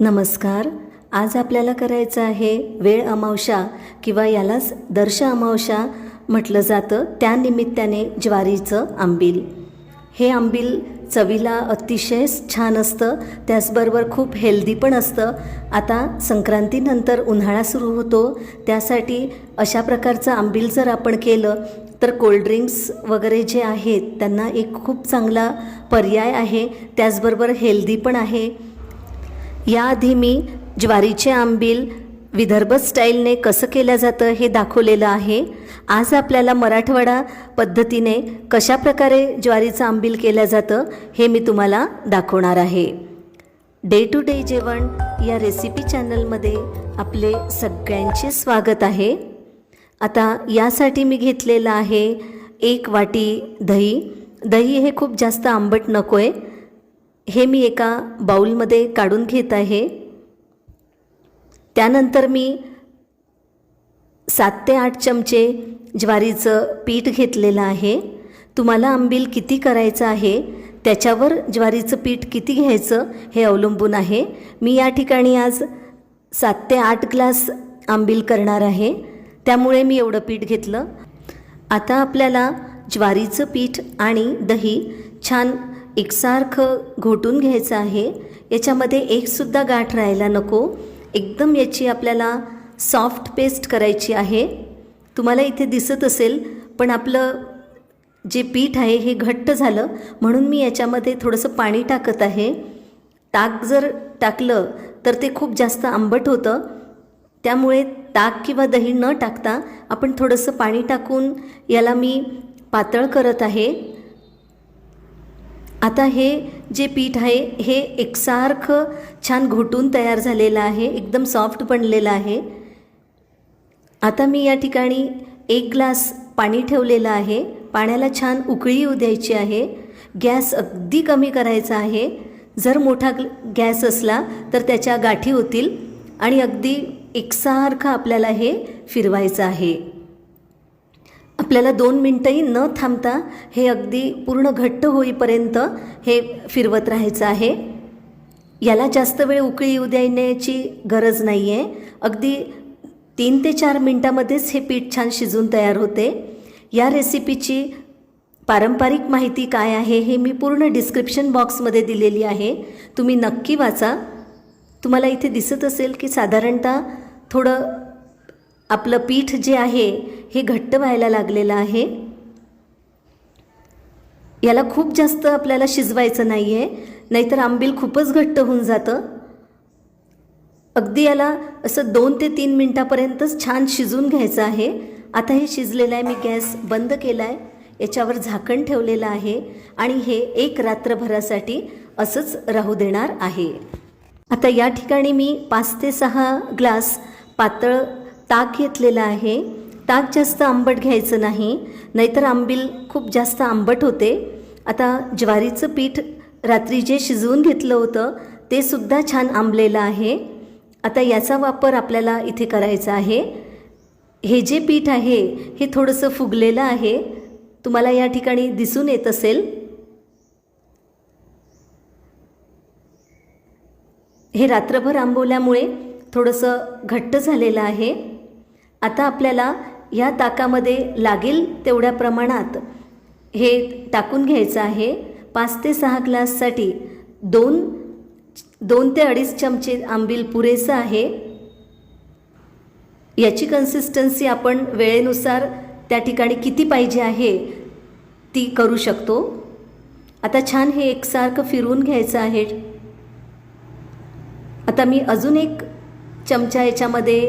नमस्कार. आज आपल्याला करायचं आहे वेळ अमावशा किंवा यालाच दर्श अमावशा म्हटलं जातं. त्यानिमित्ताने ज्वारीचं आंबील. हे आंबील चवीला अतिशय छान असतं. त्याचबरोबर खूप हेल्दी पण असतं. आता संक्रांतीनंतर उन्हाळा सुरू होतो. त्यासाठी अशा प्रकारचं आंबील जर आपण केलं तर कोल्ड्रिंक्स वगैरे जे आहेत त्यांना एक खूप चांगला पर्याय आहे. त्याचबरोबर हेल्दी पण आहे. याआधी मी ज्वारीचे आंबील विदर्भ स्टाईलने कसं केलं जातं हे दाखवलेलं आहे. आज आपल्याला मराठवाडा पद्धतीने कशा प्रकारे ज्वारीचं आंबील केलं जातं हे मी तुम्हाला दाखवणार आहे. डे टू डे जेवण या रेसिपी चॅनलमध्ये आपले सगळ्यांचे स्वागत आहे. आता यासाठी मी घेतलेलं आहे एक वाटी दही. दही हे खूप जास्त आंबट नको आहे हे मी एका बाऊलमध्ये काढून घेत आहे. त्यानंतर मी सात ते आठ चमचे ज्वारीचं पीठ घेतलेलं आहे. तुम्हाला आंबील किती करायचं आहे त्याच्यावर ज्वारीचं पीठ किती घ्यायचं हे अवलंबून आहे. मी या ठिकाणी आज सात ते आठ ग्लास आंबील करणार आहे. त्यामुळे मी एवढं पीठ घेतलं. आता आपल्याला ज्वारीचं पीठ आणि दही छान एकसारखं घोटून घ्यायचं आहे. याच्यामध्ये एकसुद्धा गाठ राहायला नको. एकदम याची आपल्याला सॉफ्ट पेस्ट करायची आहे. तुम्हाला इथे दिसत असेल पण आपलं जे पीठ आहे हे घट्ट झालं म्हणून मी याच्यामध्ये थोडंसं पाणी टाकत आहे. ताक जर टाकलं तर ते खूप जास्त आंबट होतं. त्यामुळे ताक किंवा दही न टाकता आपण थोडंसं पाणी टाकून याला मी पातळ करत आहे. आता हे जे पीठ आहे हे एकसारखं छान घोटून तयार झालेलं आहे एकदम सॉफ्ट बनलेलं आहे. आता मी या ठिकाणी एक ग्लास पाणी ठेवलेलं आहे. पाण्याला छान उकळी येऊ द्यायची आहे. गॅस अगदी कमी करायचा आहे. जर मोठा गॅस असला तर त्याच्या गाठी होतील आणि अगदी एकसारखं आपल्याला हे फिरवायचं आहे. आपल्याला दोन मिनटंही न थांबता हे अगदी पूर्ण घट्ट होईपर्यंत हे फिरवत राहायचं आहे. याला जास्त वेळ उकळी येऊ देण्याची गरज नाही आहे अगदी तीन ते चार मिनटामध्येच हे पीठ छान शिजून तयार होते. या रेसिपीची पारंपरिक माहिती काय आहे हे मी पूर्ण डिस्क्रिप्शन बॉक्समध्ये दिलेली आहे. तुम्ही नक्की वाचा. तुम्हाला इथे दिसत असेल की साधारणतः थोडं आपलं पीठ जे आहे हे घट्ट व्हायला लागलेलं आहे. याला खूप जास्त आपल्याला शिजवायचं नाही आहे नाहीतर आंबील खूपच घट्ट होऊन जातं. अगदी याला असं दोन ते तीन मिनटापर्यंतच छान शिजून घ्यायचं आहे. आता हे शिजलेलं आहे मी गॅस बंद केला आहे याच्यावर झाकण ठेवलेलं आहे आणि हे एक रात्रभरासाठी असंच राहू देणार आहे. आता या ठिकाणी मी पाच ते सहा ग्लास पातळ ताक घेतलेलं आहे. ताक जास्त आंबट घ्यायचं नाही नाहीतर आंबील खूप जास्त आंबट होते. आता ज्वारीचं पीठ रात्री जे शिजवून घेतलं होतं ते सुद्धा छान आंबलेलं आहे. आता याचा वापर आपल्याला इथे करायचा आहे. हे जे पीठ आहे हे थोडंसं फुगलेलं आहे. तुम्हाला या ठिकाणी दिसून येत असेल. हे रात्रभर आंबवल्यामुळे थोडंसं घट्ट झालेलं आहे. आता आपल्याला या ताकामध्ये लागेल तेवढ्या प्रमाणात. हे टाकून घ्यायचं आहे. पाच ते सहा ग्लाससाठी दोन दोन ते अडीच चमचे आंबील पुरेसं आहे. याची कन्सिस्टन्सी आपण वेळेनुसार त्या ठिकाणी किती पाहिजे आहे ती करू शकतो. आता छान हे एकसारखं फिरवून घ्यायचं आहे. आता मी अजून एक चमचा याच्यामध्ये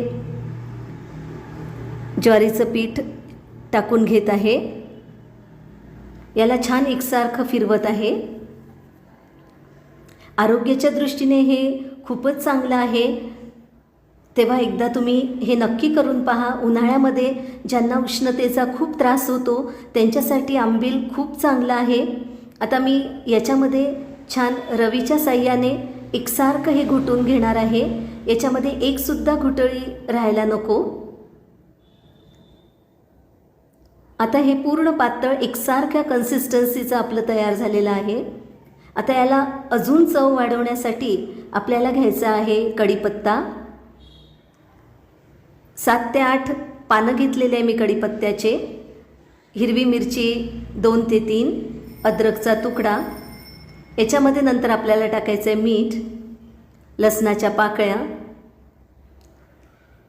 ज्वारीचं पीठ टाकून घेत आहे. याला छान एकसारखं फिरवत आहे. आरोग्याच्या दृष्टीने हे खूपच चांगलं आहे. तेव्हा एकदा तुम्ही हे नक्की करून पहा. उन्हाळ्यामध्ये ज्यांना उष्णतेचा खूप त्रास होतो त्यांच्यासाठी आंबील खूप चांगलं आहे. आता मी याच्यामध्ये छान रवीच्या साह्याने एकसारखं हे घुटून घेणार आहे. याच्यामध्ये एकसुद्धा घुटळी राहायला नको. आता हे पूर्ण पातळ एकसारख्या कन्सिस्टन्सीचं आपलं तयार झालेलं आहे. आता याला अजून चव वाढवण्यासाठी आपल्याला घ्यायचा आहे कढीपत्ता. सात ते आठ पानं घेतलेले आहे मी कढीपत्त्याचे. हिरवी मिरची दोन ते तीन अद्रकचा तुकडा. याच्यामध्ये नंतर आपल्याला टाकायचं आहे मीठ लसणाच्या पाकळ्या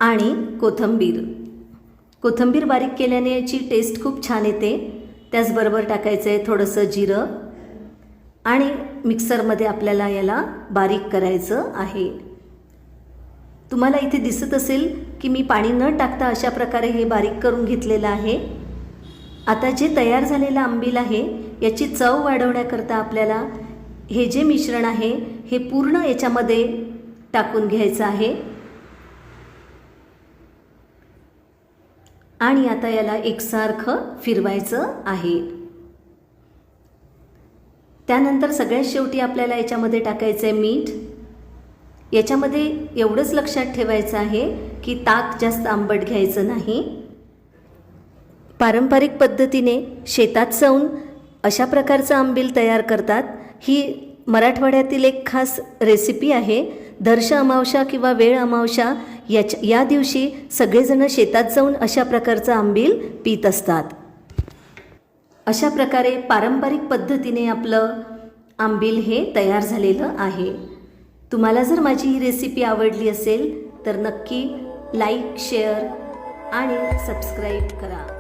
आणि कोथिंबीर. कोथिंबीर बारीक केल्याने याची टेस्ट खूप छान येते. त्याचबरोबर टाकायचं आहे थोडंसं जिरं. आणि मिक्सरमध्ये आपल्याला याला बारीक करायचं आहे. तुम्हाला इथे दिसत असेल की मी पाणी न टाकता अशा प्रकारे हे बारीक करून घेतलेलं आहे. आता जे तयार झालेलं आंबील आहे याची चव वाढवण्याकरता आपल्याला हे जे मिश्रण आहे हे पूर्ण याच्यामध्ये टाकून घ्यायचं आहे. आणि आता याला एकसारखं फिरवायचं आहे. त्यानंतर सगळ्यात शेवटी आपल्याला याच्यामध्ये टाकायचं आहे मीठ. याच्यामध्ये एवढंच लक्षात ठेवायचं आहे की ताक जास्त आंबट घ्यायचं नाही. पारंपरिक पद्धतीने शेतात जाऊन अशा प्रकारचं आंबील तयार करतात. ही मराठवाड्यातील एक खास रेसिपी आहे. दर्श अमावशा किंवा वेळ अमावशा याच्या या दिवशी सगळेजण शेतात जाऊन अशा प्रकारचं आंबील पित असतात. अशा प्रकारे पारंपरिक पद्धतीने आपलं आंबील हे तयार झालेलं आहे. तुम्हाला जर माझी ही रेसिपी आवडली असेल तर नक्की लाईक शेअर आणि सबस्क्राईब करा.